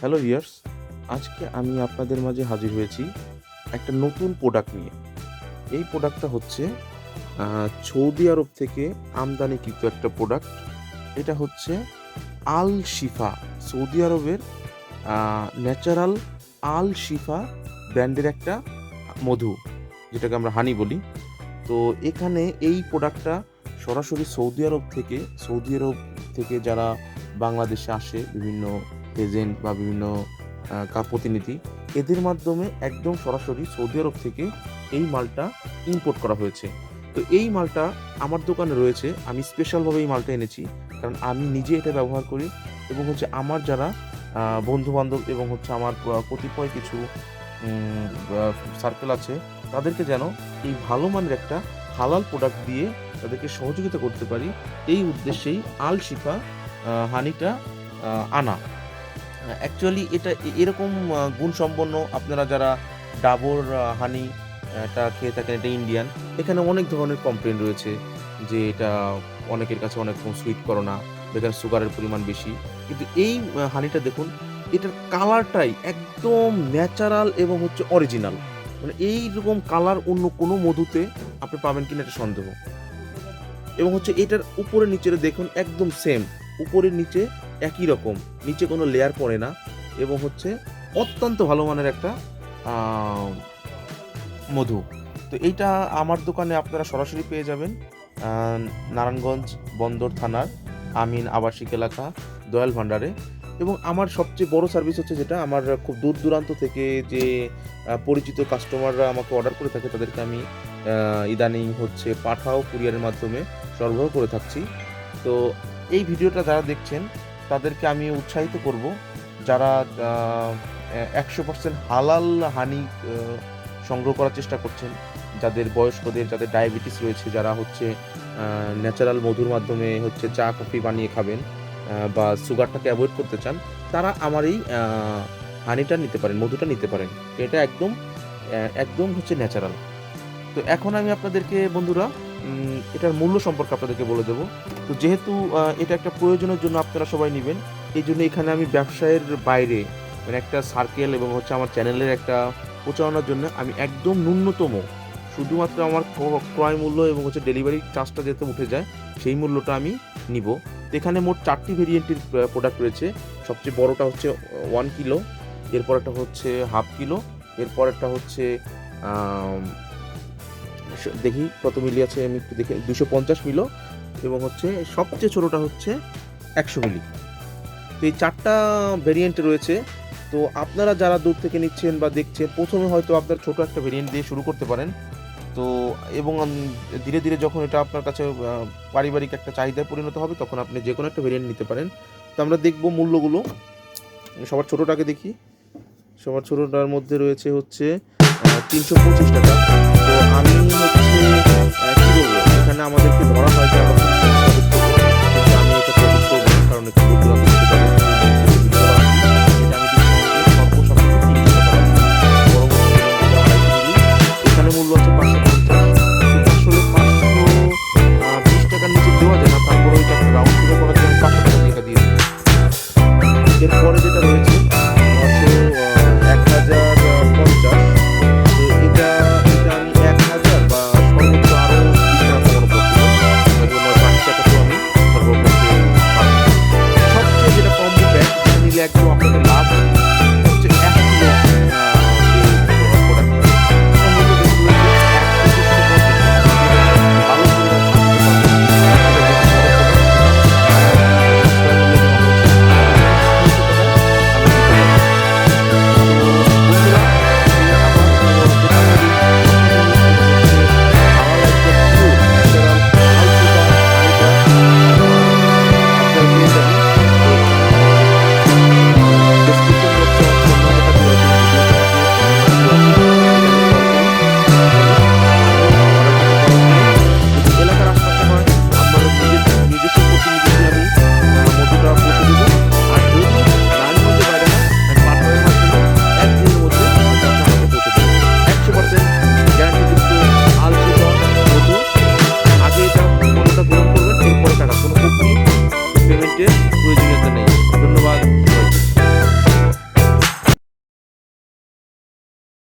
Hello viewers আজকে আমি আপনাদের মাঝে হাজির হয়েছি একটা নতুন প্রোডাক্ট নিয়ে। এই প্রোডাক্টটা হচ্ছে সৌদি আরব থেকে আমদানিকৃত একটা প্রোডাক্ট এটা হচ্ছে আল শিফা, সৌদি আরবের ন্যাচারাল আল শিফা ব্র্যান্ডের একটা মধু, যেটাকে আমরা হানি বলি। তো এখানে এই প্রোডাক্টটা সরাসরি সৌদি আরব থেকে, সৌদি আরব থেকে যারা বাংলাদেশে আসে বিভিন্ন এজেন্ট বা বিভিন্ন প্রতিনিধি এদের মাধ্যমে একদম সরাসরি সৌদি আরব থেকে এই মালটা ইম্পোর্ট করা হয়েছে। তো এই মালটা আমার দোকানে রয়েছে, আমি স্পেশালভাবে এই মালটা এনেছি, কারণ আমি নিজে এটা ব্যবহার করি এবং হচ্ছে আমার যারা বন্ধু বান্ধব এবং হচ্ছে আমার কতিপয় কিছু সার্কেল আছে, তাদেরকে যেন এই ভালো মানের একটা হালাল প্রোডাক্ট দিয়ে তাদেরকে সহযোগিতা করতে পারি, এই উদ্দেশ্যেই আল শিফা হানিটা আনা। অ্যাকচুয়ালি এটা এরকম গুণসম্পন্ন আপনারা যারা ডাবর হানি, এটা খেয়ে থাকেন, এটা ইন্ডিয়ান এখানে অনেক ধরনের কমপ্লেন রয়েছে যে এটা অনেকের কাছে অনেক সুইট করো না এখানে সুগারের পরিমাণ বেশি। কিন্তু এই হানিটা দেখুন, এটার কালারটাই একদম ন্যাচারাল এবং হচ্ছে অরিজিনাল মানে এইরকম কালার অন্য কোনো মধুতে আপনি পাবেন কিনা এটা সন্দেহ। এবং হচ্ছে এটার উপরে নিচে দেখুন, একদম সেম উপরের নিচে একই রকম। নিচে কোনো লেয়ার পড়ে না এবং হচ্ছে অত্যন্ত ভালো মানের একটা মধু। তো এইটা আমার দোকানে আপনারা সরাসরি পেয়ে যাবেন নারায়ণগঞ্জ বন্দর থানার আমিন আবাসিক এলাকা, দয়াল ভান্ডারে এবং আমার সবচেয়ে বড় সার্ভিস হচ্ছে যেটা, আমার খুব দূর দূরান্ত থেকে যে পরিচিত কাস্টমাররা আমাকে অর্ডার করে থাকে, তাদেরকে আমি ইদানিং হচ্ছে পাঠাও কুরিয়ারের মাধ্যমে সরবরাহ করে থাকছি। তো এই ভিডিওটা যারা দেখছেন, তাদেরকে আমি উৎসাহিত করব যারা একশো পার্সেন্ট হালাল হানি সংগ্রহ করার চেষ্টা করছেন, যাদের বয়স্কদের, যাদের ডায়াবেটিস রয়েছে, যারা হচ্ছে ন্যাচারাল মধুর মাধ্যমে হচ্ছে চা, কফি বানিয়ে খাবেন বা সুগারটাকে অ্যাভয়েড করতে চান, তারা আমার এই হানিটা নিতে পারেন, মধুটা নিতে পারেন। এটা একদম একদম হচ্ছে ন্যাচারাল। তো এখন আমি আপনাদেরকে বন্ধুরা এটার মূল্য সম্পর্কে আপনাদেরকে বলে দেবো। তো যেহেতু এটা একটা প্রয়োজনের জন্য আপনারা সবাই নেবেন, এই জন্য এখানে আমি ব্যবসায়ের বাইরে মানে একটা সার্কেল এবং হচ্ছে আমার চ্যানেলের একটা প্রচারণার জন্য আমি একদম ন্যূনতম, শুধুমাত্র আমার ক্রয় মূল্য এবং হচ্ছে ডেলিভারি চার্জটা যাতে উঠে যায়, সেই মূল্যটা আমি নিব। এখানে মোট চারটি ভেরিয়েন্টের প্রোডাক্ট রয়েছে। সবচেয়ে বড়টা হচ্ছে ওয়ান কিলো এরপর একটা হচ্ছে হাফ কিলো এরপর একটা হচ্ছে দেখি, কত মিলি আছে আমি একটু দেখে দুশো পঞ্চাশ মিলো, এবং হচ্ছে সবচেয়ে ছোটোটা হচ্ছে একশো মিলি। তো এই চারটা ভেরিয়েন্ট রয়েছে। তো আপনারা যারা দূর থেকে নিচ্ছেন বা দেখছেন, প্রথমে হয়তো আপনার ছোট একটা ভেরিয়েন্ট দিয়ে শুরু করতে পারেন। তো, এবং ধীরে ধীরে যখন এটা আপনার কাছে পারিবারিক একটা চাহিদায় পরিণত হবে, তখন আপনি যে কোনো একটা ভেরিয়েন্ট নিতে পারেন। তো আমরা দেখব মূল্যগুলো। সবার ছোটোটাকে দেখি। সবার ছোটোটার মধ্যে রয়েছে হচ্ছে তিনশো পঁচিশ টাকা। তো আমি হচ্ছে কি বলব? এখানে আমাদেরকে ধরা হয় যে আমরা আমি এটা করব কারণ একটু